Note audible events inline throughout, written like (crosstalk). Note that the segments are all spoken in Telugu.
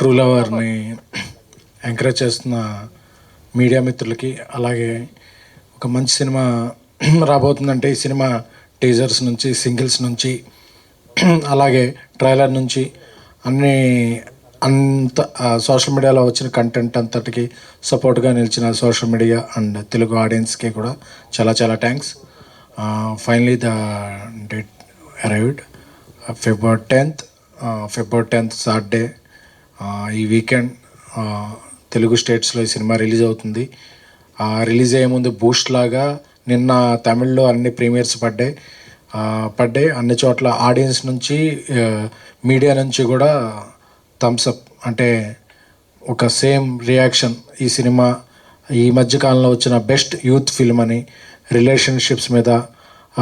ట్రూ లవర్ని ఎంకరేజ్ చేస్తున్న మీడియా మిత్రులకి అలాగే ఒక మంచి సినిమా (clears throat) రాబోతుందంటే ఈ సినిమా టీజర్స్ నుంచి సింగిల్స్ నుంచి (clears throat) అలాగే ట్రైలర్ నుంచి అన్ని అంత సోషల్ మీడియాలో వచ్చిన కంటెంట్ అంతటికి సపోర్ట్గా నిలిచిన సోషల్ మీడియా అండ్ తెలుగు ఆడియన్స్కి కూడా చాలా చాలా thanks finally the date arrived February tenth February tenth Saturday ఈ వీకెండ్ తెలుగు స్టేట్స్లో ఈ సినిమా రిలీజ్ అవుతుంది. రిలీజ్ అయ్యే ముందు బూస్ట్ లాగా నిన్న తమిళ్ళో అన్ని ప్రీమియర్స్ పడ్డాయి. పడ్డాయి. అన్ని చోట్ల ఆడియన్స్ నుంచి మీడియా నుంచి కూడా థమ్స్అప్ అంటే ఒక సేమ్ రియాక్షన్ ఈ సినిమా ఈ మధ్యకాలంలో వచ్చిన బెస్ట్ యూత్ ఫిల్మ్ అని రిలేషన్షిప్స్ మీద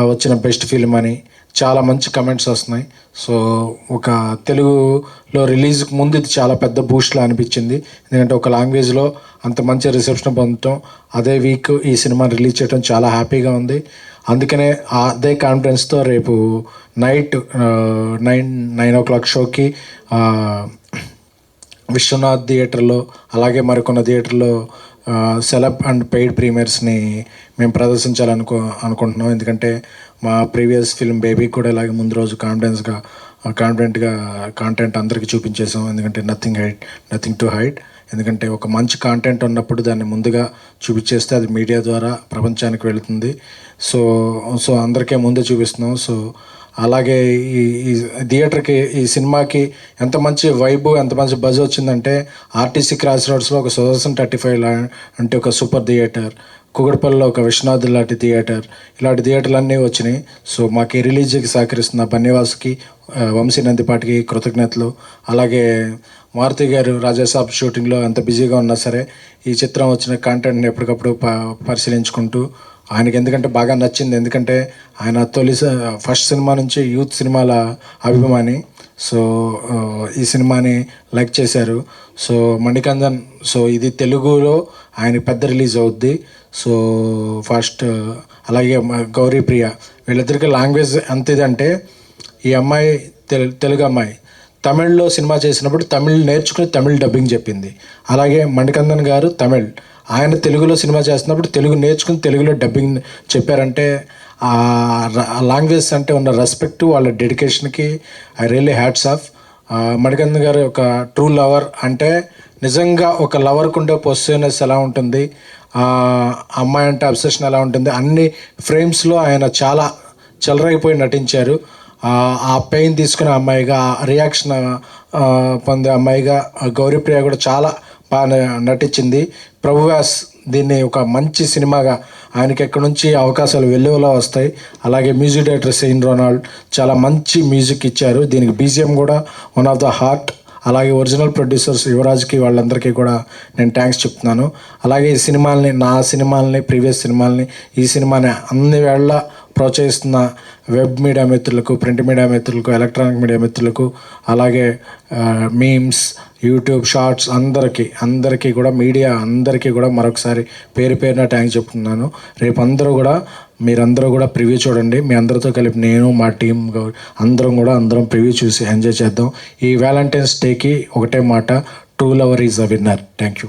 వచ్చిన బెస్ట్ ఫిల్మ్ అని. చాలా మంచి కమెంట్స్ వస్తున్నాయి. సో ఒక తెలుగులో రిలీజ్కి ముందు ఇది చాలా పెద్ద బూస్ట్లా అనిపించింది. ఎందుకంటే ఒక లాంగ్వేజ్లో అంత మంచి రిసెప్షన్ పొందటం అదే వీక్ ఈ సినిమా రిలీజ్ చేయడం చాలా హ్యాపీగా ఉంది. అందుకనే అదే కాన్ఫిడెన్స్తో రేపు night nine nine o'clock షోకి విశ్వనాథ్ థియేటర్లో అలాగే మరికొన్న థియేటర్లో సెలబ్ అండ్ పెయిడ్ ప్రీమియర్స్ని మేము ప్రదర్శించాలనుకో అనుకుంటున్నాం. ఎందుకంటే మా ప్రీవియస్ ఫిల్మ్ బేబీకి కూడా ఇలాగే ముందు రోజు కాన్ఫిడెన్స్గా కాన్ఫిడెంట్గా కాంటెంట్ అందరికీ చూపించేసాం. ఎందుకంటే nothing hate nothing to hate ఎందుకంటే ఒక మంచి కాంటెంట్ ఉన్నప్పుడు దాన్ని ముందుగా చూపించేస్తే అది మీడియా ద్వారా ప్రపంచానికి వెళుతుంది. సో సో అందరికీ ముందే చూపిస్తున్నాం. సో అలాగే ఈ ఈ థియేటర్కి ఈ సినిమాకి ఎంత మంచి వైబ్ ఎంత మంచి బజ్ వచ్చిందంటే ఆర్టీసీ క్రాస్ రోడ్స్లో ఒక సుదర్శన్ థర్టీ ఫైవ్ అంటే ఒక సూపర్ థియేటర్ కుగడపల్లిలో ఒక విశ్వనాథ్ లాంటి థియేటర్ ఇలాంటి థియేటర్లు అన్నీ వచ్చినాయి. సో మాకు రిలీజ్కి సహకరిస్తున్న బన్నివాస్కి వంశీ నందిపాటికి కృతజ్ఞతలు. అలాగే మారుతి గారు రాజాసాబ్ షూటింగ్లో ఎంత బిజీగా ఉన్నా సరే ఈ చిత్రం వచ్చిన కంటెంట్ని ఎప్పటికప్పుడు ప పరిశీలించుకుంటూ ఆయనకి ఎందుకంటే బాగా నచ్చింది. ఎందుకంటే ఆయన తొలి ఫస్ట్ సినిమా నుంచి యూత్ సినిమాల అభిమాని. సో ఈ సినిమాని లైక్ చేశారు. సో మణికందన్ సో ఇది తెలుగులో ఆయన పెద్ద రిలీజ్ అవుద్ది. సో ఫస్ట్ అలాగే గౌరీ ప్రియ వీళ్ళిద్దరికి లాంగ్వేజ్ ఎంత ఇదంటే ఈ అమ్మాయి తెలు తెలుగు అమ్మాయి. తమిళ్ళో సినిమా చేసినప్పుడు తమిళ్ నేర్చుకుని తమిళ్ డబ్బింగ్ చెప్పింది. అలాగే మణికందన్ గారు తమిళ్. ఆయన తెలుగులో సినిమా చేస్తున్నప్పుడు తెలుగు నేర్చుకుని తెలుగులో డబ్బింగ్ చెప్పారంటే ఆ లాంగ్వేజ్ అంటే ఉన్న రెస్పెక్ట్ వాళ్ళ డెడికేషన్కి I really hats off Manikandan garu ఒక ట్రూ లవర్ అంటే నిజంగా ఒక లవర్కు ఉండే పొసినెస్ ఎలా ఉంటుంది? అమ్మాయి అంటే అబ్సెషన్ ఎలా ఉంటుంది? అన్ని ఫ్రేమ్స్లో ఆయన చాలా చెలరైపోయి నటించారు. ఆ పెయిన్ తీసుకునే అమ్మాయిగా ఆ రియాక్షన్ పొందే అమ్మాయిగా గౌరీప్రియ కూడా చాలా బాగా నటించింది. ప్రభువాస్ దీన్ని ఒక మంచి సినిమాగా ఆయనకి ఎక్కడి నుంచి అవకాశాలు వెలువలో వస్తాయి. అలాగే మ్యూజిక్ డైరెక్టర్ సెయిన్ రొనాల్డ్ చాలా మంచి మ్యూజిక్ ఇచ్చారు. దీనికి బీజిఎం కూడా వన్ ఆఫ్ ద హార్ట్. అలాగే ఒరిజినల్ ప్రొడ్యూసర్స్ యువరాజ్కి వాళ్ళందరికీ కూడా నేను థ్యాంక్స్ చెప్తున్నాను. అలాగే ఈ సినిమాల్ని నా సినిమాల్ని ప్రీవియస్ సినిమాల్ని ఈ సినిమాని అన్ని వేళ ప్రోత్సహిస్తున్న వెబ్ మీడియా మిత్రులకు ప్రింట్ మీడియా మిత్రులకు ఎలక్ట్రానిక్ మీడియా మిత్రులకు అలాగే మీమ్స్ యూట్యూబ్ షార్ట్స్ అందరికీ అందరికీ కూడా మీడియా అందరికీ కూడా మరొకసారి పేరు పేరున థ్యాంక్స్ చెప్తున్నాను రేపు అందరూ కూడా మీరందరూ కూడా ప్రివ్యూ చూడండి. మీ అందరితో కలిపి నేను మా టీం అందరం కూడా అందరం ప్రివ్యూ చూసి ఎంజాయ్ చేద్దాం. ఈ వ్యాలంటైన్స్ డేకి ఒకటే మాట true lover is a winner. Thank you.